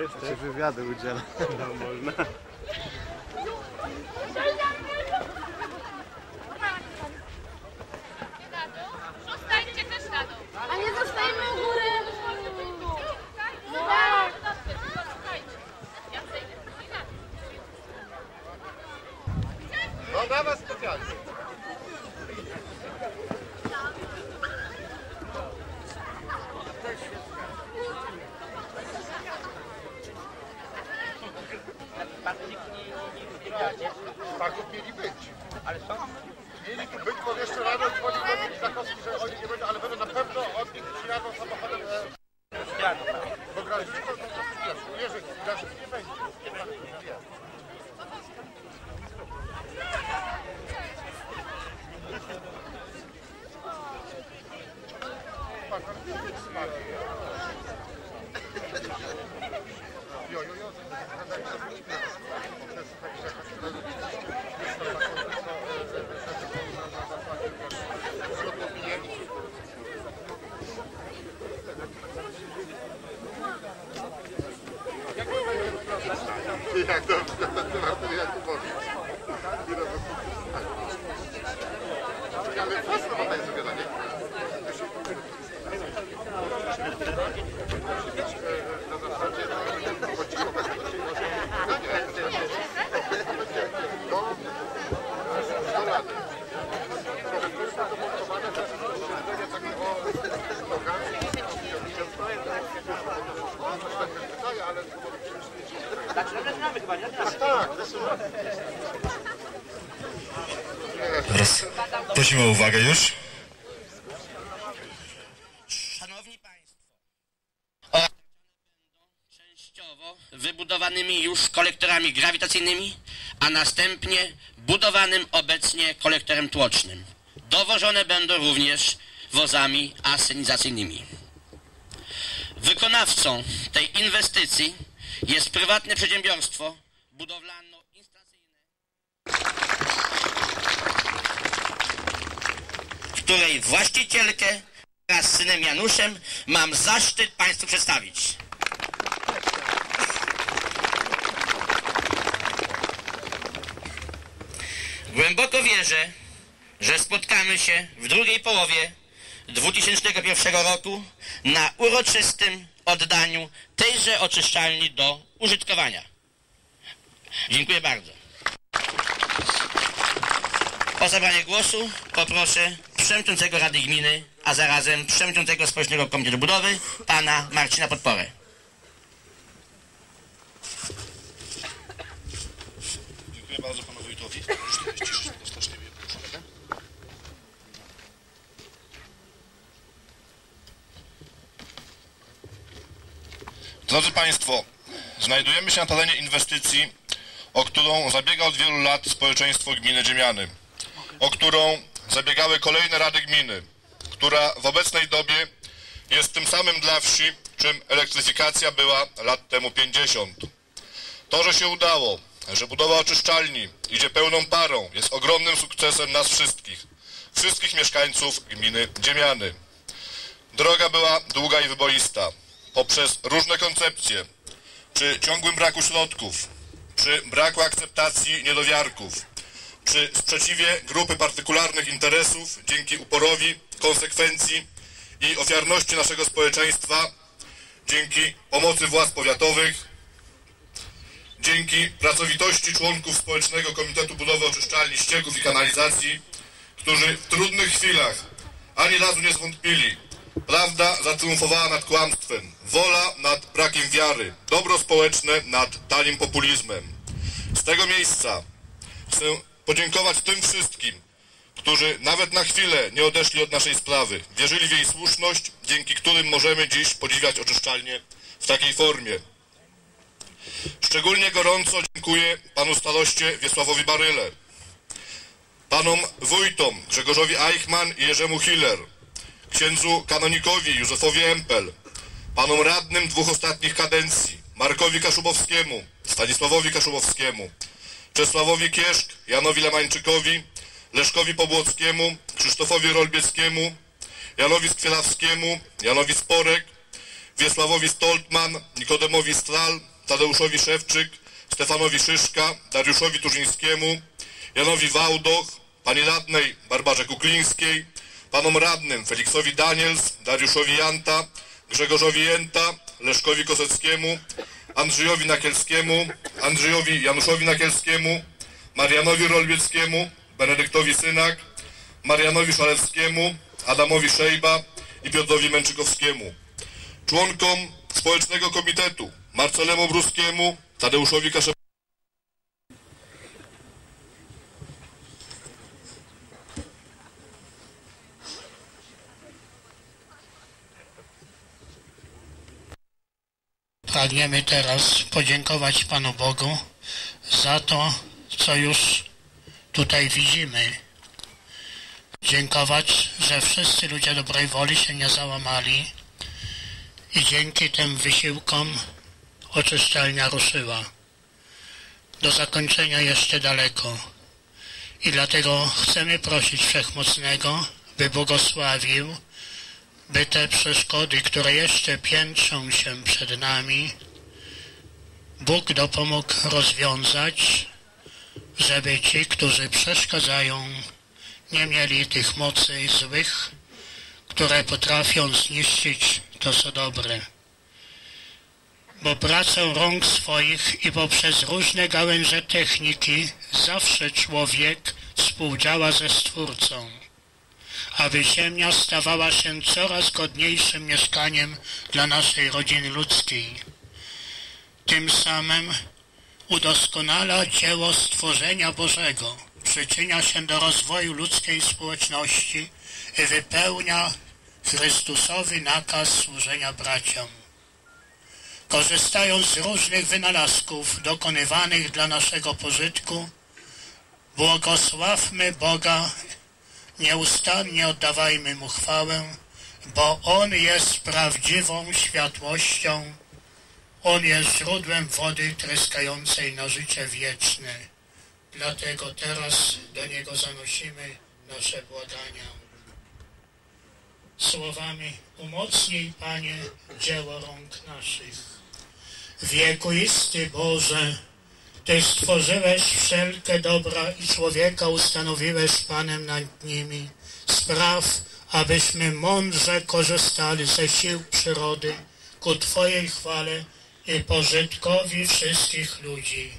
też. Czy wywiady udziela. No, można. Paków mieli być. Ale są? Mieli tu być, bo jeszcze rano dzwonił do nich Zakowski, że oni nie będą, ale będą na pewno od nich przyjadą samochodem. E, bo Grażyny to, wiesz, Jerzy, Grażyny nie będzie. Jo, jo, jo. Jak dobrze, to warto jak tu mówić. Ale proszę, bo jest sobie na nie. Teraz prosimy o uwagę już. Szanowni Państwo, częściowo wybudowanymi już kolektorami grawitacyjnymi, a następnie budowanym obecnie kolektorem tłocznym. Dowożone będą również wozami asenizacyjnymi. Wykonawcą tej inwestycji jest prywatne przedsiębiorstwo budowlano-instalacyjne, której właścicielkę wraz z synem Januszem mam zaszczyt Państwu przedstawić. Głęboko wierzę, że spotkamy się w drugiej połowie 2001 roku na uroczystym oddaniu tejże oczyszczalni do użytkowania. Dziękuję bardzo. O zabranie głosu poproszę przewodniczącego Rady Gminy, a zarazem przewodniczącego Społecznego Komitetu Budowy, pana Marcina Podporę. Dziękuję bardzo panu wójtowi. Drodzy Państwo, znajdujemy się na terenie inwestycji, o którą zabiega od wielu lat społeczeństwo gminy Dziemiany, o którą zabiegały kolejne rady gminy, która w obecnej dobie jest tym samym dla wsi, czym elektryfikacja była lat temu 50. To, że się udało, że budowa oczyszczalni idzie pełną parą, jest ogromnym sukcesem nas wszystkich, wszystkich mieszkańców gminy Dziemiany. Droga była długa i wyboista. Poprzez różne koncepcje, przy ciągłym braku środków, przy braku akceptacji niedowiarków, przy sprzeciwie grupy partykularnych interesów, dzięki uporowi, konsekwencji i ofiarności naszego społeczeństwa, dzięki pomocy władz powiatowych, dzięki pracowitości członków Społecznego Komitetu Budowy Oczyszczalni Ścieków i Kanalizacji, którzy w trudnych chwilach ani razu nie zwątpili. Prawda zatriumfowała nad kłamstwem, wola nad brakiem wiary, dobro społeczne nad tanim populizmem. Z tego miejsca chcę podziękować tym wszystkim, którzy nawet na chwilę nie odeszli od naszej sprawy, wierzyli w jej słuszność, dzięki którym możemy dziś podziwiać oczyszczalnię w takiej formie. Szczególnie gorąco dziękuję panu staroście Wiesławowi Baryle, panom wójtom Grzegorzowi Eichmann i Jerzemu Hiller, księdzu kanonikowi Józefowi Empel, panom radnym dwóch ostatnich kadencji, Markowi Kaszubowskiemu, Stanisławowi Kaszubowskiemu, Czesławowi Kieszk, Janowi Lemańczykowi, Leszkowi Pobłockiemu, Krzysztofowi Rolbieckiemu, Janowi Skwielawskiemu, Janowi Sporek, Wiesławowi Stoltman, Nikodemowi Stral, Tadeuszowi Szewczyk, Stefanowi Szyszka, Dariuszowi Turzyńskiemu, Janowi Wałdoch, pani radnej Barbarze Kuklińskiej, panom radnym Feliksowi Daniels, Dariuszowi Janta, Grzegorzowi Jęta, Leszkowi Koseckiemu, Andrzejowi Nakielskiemu, Andrzejowi Januszowi Nakielskiemu, Marianowi Rolbieckiemu, Benedyktowi Synak, Marianowi Szalewskiemu, Adamowi Szejba i Piotrowi Męczykowskiemu. Członkom Społecznego Komitetu Marcelemu Bruskiemu, Tadeuszowi Kasze... Pragniemy teraz podziękować Panu Bogu za to, co już tutaj widzimy. Dziękować, że wszyscy ludzie dobrej woli się nie załamali i dzięki tym wysiłkom oczyszczalnia ruszyła. Do zakończenia jeszcze daleko. I dlatego chcemy prosić Wszechmocnego, by błogosławił by te przeszkody, które jeszcze piętrzą się przed nami, Bóg dopomógł rozwiązać, żeby ci, którzy przeszkadzają, nie mieli tych mocy złych, które potrafią zniszczyć to, co dobre. Bo pracą rąk swoich i poprzez różne gałęzie techniki zawsze człowiek współdziała ze Stwórcą aby ziemia stawała się coraz godniejszym mieszkaniem dla naszej rodziny ludzkiej. Tym samym udoskonala dzieło stworzenia Bożego, przyczynia się do rozwoju ludzkiej społeczności i wypełnia Chrystusowy nakaz służenia braciom. Korzystając z różnych wynalazków dokonywanych dla naszego pożytku, błogosławmy Boga Nieustannie oddawajmy Mu chwałę, bo On jest prawdziwą światłością. On jest źródłem wody tryskającej na życie wieczne. Dlatego teraz do Niego zanosimy nasze błagania. Słowami umocnij, Panie, dzieło rąk naszych. Wiekuisty Boże, ty stworzyłeś wszelkie dobra i człowieka ustanowiłeś Panem nad nimi. Spraw, abyśmy mądrze korzystali ze sił przyrody ku Twojej chwale i pożytkowi wszystkich ludzi.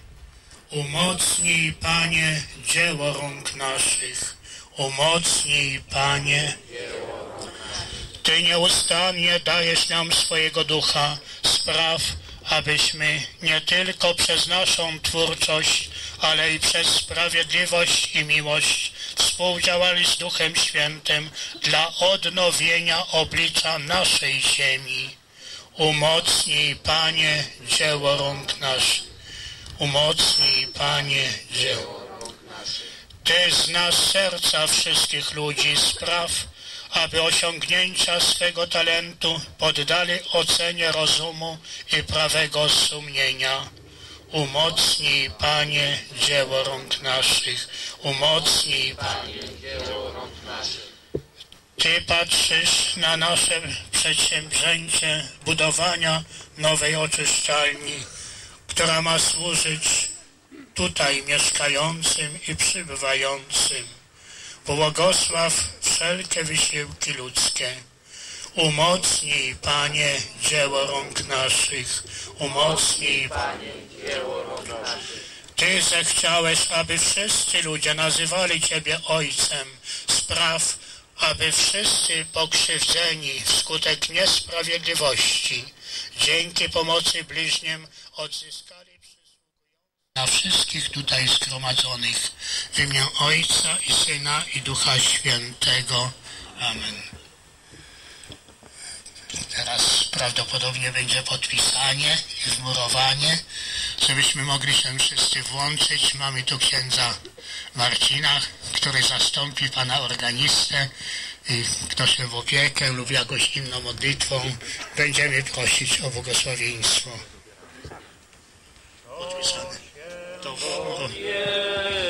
Umocnij, Panie, dzieło rąk naszych. Umocnij, Panie. Ty nieustannie dajesz nam swojego ducha. Spraw, abyśmy nie tylko przez naszą twórczość, ale i przez sprawiedliwość i miłość współdziałali z Duchem Świętym dla odnowienia oblicza naszej ziemi. Umocnij, Panie, dzieło rąk naszych. Umocnij, Panie, dzieło rąk naszych. Ty znasz serca wszystkich ludzi, spraw, aby osiągnięcia swego talentu poddali ocenie rozumu i prawego sumienia. Umocnij, Panie, dzieło rąk naszych. Umocnij, Panie, dzieło rąk naszych. Ty patrzysz na nasze przedsięwzięcie budowania nowej oczyszczalni, która ma służyć tutaj mieszkającym i przybywającym. Błogosław wszelkie wysiłki ludzkie. Umocnij, Panie, dzieło rąk naszych. Umocnij, Panie, dzieło rąk naszych. Ty zechciałeś, aby wszyscy ludzie nazywali Ciebie Ojcem. Spraw, aby wszyscy pokrzywdzeni wskutek niesprawiedliwości, dzięki pomocy bliźnim odzyskali na wszystkich tutaj zgromadzonych w imię Ojca i Syna i Ducha Świętego. Amen. Teraz prawdopodobnie będzie podpisanie i wmurowanie, żebyśmy mogli się wszyscy włączyć. Mamy tu księdza Marcina, który zastąpi pana organistę. I kto się w opiekę lub jakąś inną modlitwą, będziemy prosić o błogosławieństwo. To wmurowanie.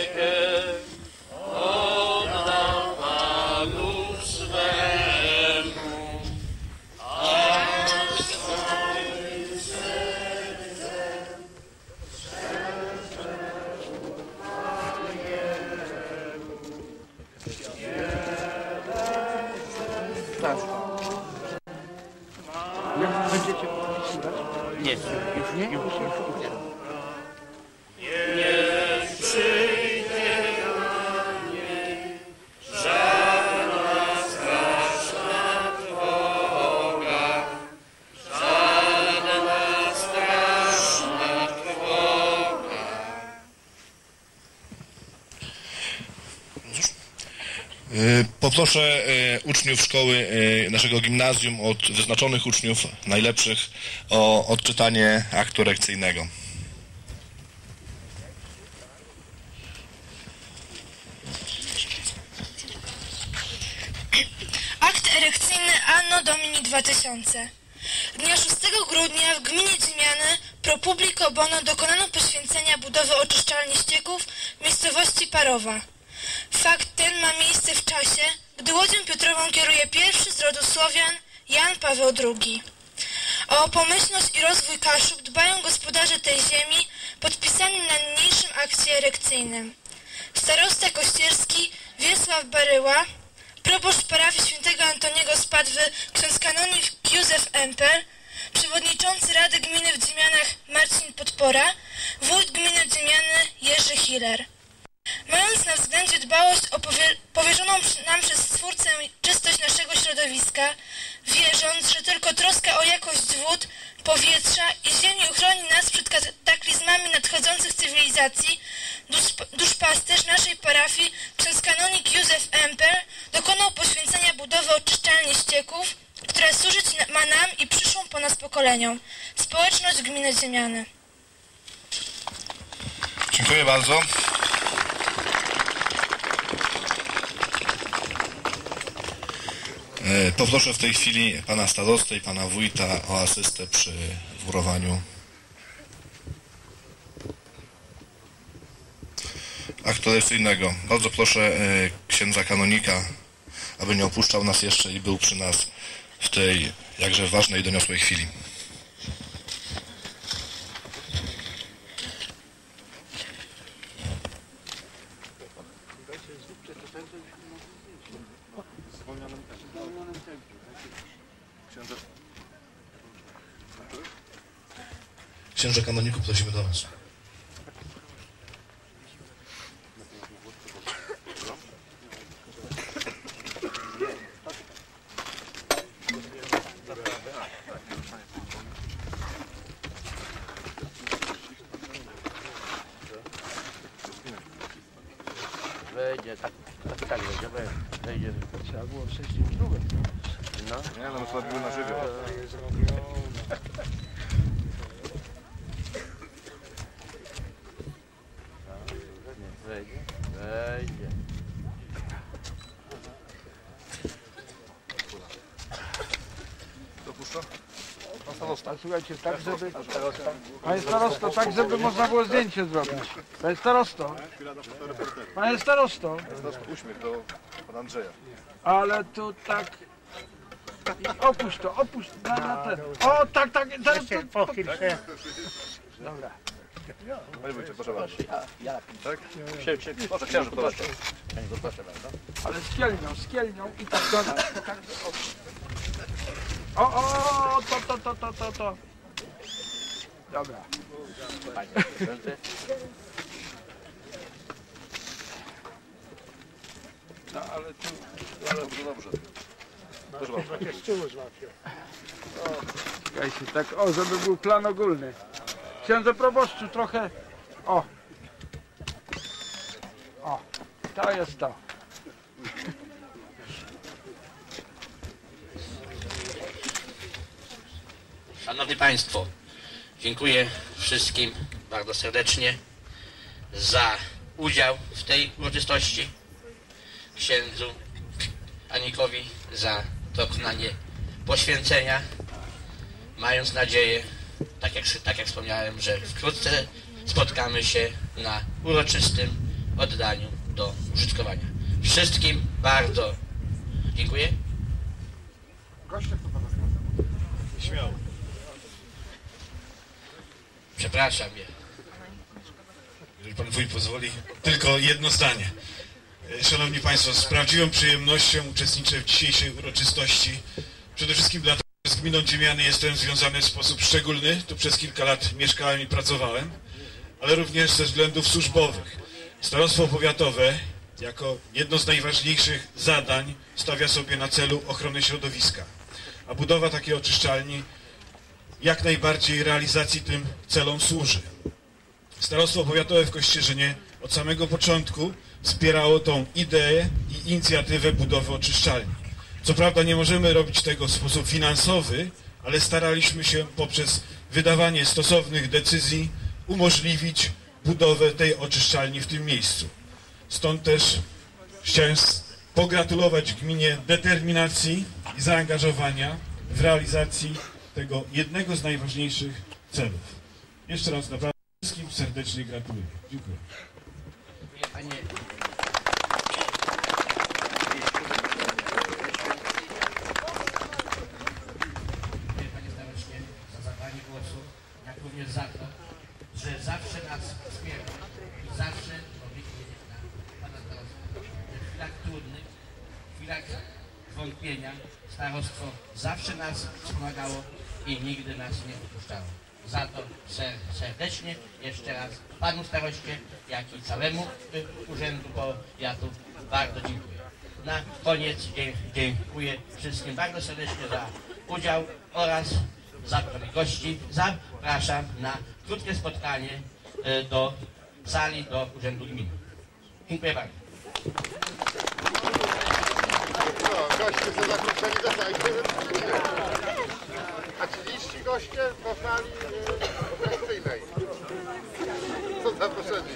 Poproszę y, uczniów szkoły y, naszego gimnazjum od wyznaczonych uczniów, najlepszych, o odczytanie aktu lekcyjnego. Akt erekcyjny Anno Domini 2000. Dnia 6 grudnia w gminie Dziemiany pro publico bono dokonano poświęcenia budowy oczyszczalni ścieków w miejscowości Parowa. Fakt ten ma miejsce w czasie, gdy Łodzią Piotrową kieruje pierwszy z rodu Słowian Jan Paweł II. O pomyślność i rozwój Kaszub dbają gospodarze tej ziemi podpisani na niniejszym akcie erekcyjnym. Starosta kościerski Wiesław Baryła, proboszcz parafii świętego Antoniego z Padwy ksiądz kanonik Józef Empel, przewodniczący Rady Gminy w Dziemianach Marcin Podpora, wójt gminy Dziemiany Jerzy Hiller. Dbałość o powie- powierzoną nam przez Stwórcę czystość naszego środowiska, wierząc, że tylko troska o jakość wód, powietrza i ziemi uchroni nas przed kataklizmami nadchodzących cywilizacji, dusz- duszpasterz naszej parafii, ksiądz kanonik Józef Empel, dokonał poświęcenia budowy oczyszczalni ścieków, która służyć ma nam i przyszłym po nas pokoleniom. Społeczność gminy Ziemiany. Dziękuję bardzo. Poproszę w tej chwili pana starostę i pana wójta o asystę przy wmurowaniu aktu lekcyjnego. Bardzo proszę e, księdza kanonika, aby nie opuszczał nas jeszcze i był przy nas w tej jakże ważnej i doniosłej chwili. Księże kanoniku, prosimy do nas. Wejdzie, tak, tak, tak wejdzie, wejdzie, wejdzie. Trzeba było przejść drugą. No. Nie, no my to robimy na żywioł. Wejdzie. Dopuszcza? Pan starosta. Słuchajcie, tak żeby... Panie starosto, tak żeby można było zdjęcie zrobić. Panie starosto, panie starosto, uśmiech do pana Andrzeja. ale tu tak... Opuść to, opuść na, na ten. O, tak, tak, zaraz to, to, Panie wójcie, proszę bardzo. Tak? Proszę, księży, proszę. Księży, proszę bardzo. ale skielnią, skielnią i tak do nas. Tak, o, o, o, to, to, to, to, to, to. Dobra. Panie. No, ale tu... Dobrze, dobrze. Proszę bardzo. Czekajcie, tak, o, żeby był plan ogólny. Księdze proboszczu, trochę... O. O, to jest to. Szanowni Państwo, dziękuję wszystkim bardzo serdecznie za udział w tej uroczystości. Księdzu Anikowi za dokonanie poświęcenia, mając nadzieję, tak jak, tak jak wspomniałem, że wkrótce spotkamy się na uroczystym oddaniu do użytkowania. Wszystkim bardzo dziękuję. Śmiało. Przepraszam je. Jeżeli pan wuj pozwoli, tylko jedno zdanie. Szanowni Państwo, z prawdziwą przyjemnością uczestniczę w dzisiejszej uroczystości. Przede wszystkim dlatego, gminą Dziemiany jestem związany w sposób szczególny. Tu przez kilka lat mieszkałem i pracowałem, ale również ze względów służbowych. Starostwo powiatowe jako jedno z najważniejszych zadań stawia sobie na celu ochronę środowiska. A budowa takiej oczyszczalni jak najbardziej realizacji tym celom służy. Starostwo Powiatowe w Kościerzynie od samego początku wspierało tą ideę i inicjatywę budowy oczyszczalni. Co prawda nie możemy robić tego w sposób finansowy, ale staraliśmy się poprzez wydawanie stosownych decyzji umożliwić budowę tej oczyszczalni w tym miejscu. Stąd też chciałem pogratulować gminie determinacji i zaangażowania w realizacji tego jednego z najważniejszych celów. Jeszcze raz naprawdę wszystkim serdecznie gratuluję. Dziękuję. Panie Dziękuję Panie Staroście za zabranie głosu, jak również za to, że zawsze nas wspiera i zawsze obiekuje na Pana Starostwa. W chwilach trudnych, w chwilach zwątpienia starostwo zawsze nas wspomagało i nigdy nas nie opuszczało. Za to ser, serdecznie jeszcze raz Panu Staroście, jak i całemu Urzędu Powiatu bardzo dziękuję. Na koniec dziękuję wszystkim bardzo serdecznie za udział oraz zaproszenie gości. Zapraszam na krótkie spotkanie y, do sali, do Urzędu Gminy. Dziękuję bardzo no, goście co zakłócali zadajcie. A 30 goście poznali w lekcyjnej. Co zaproszeni.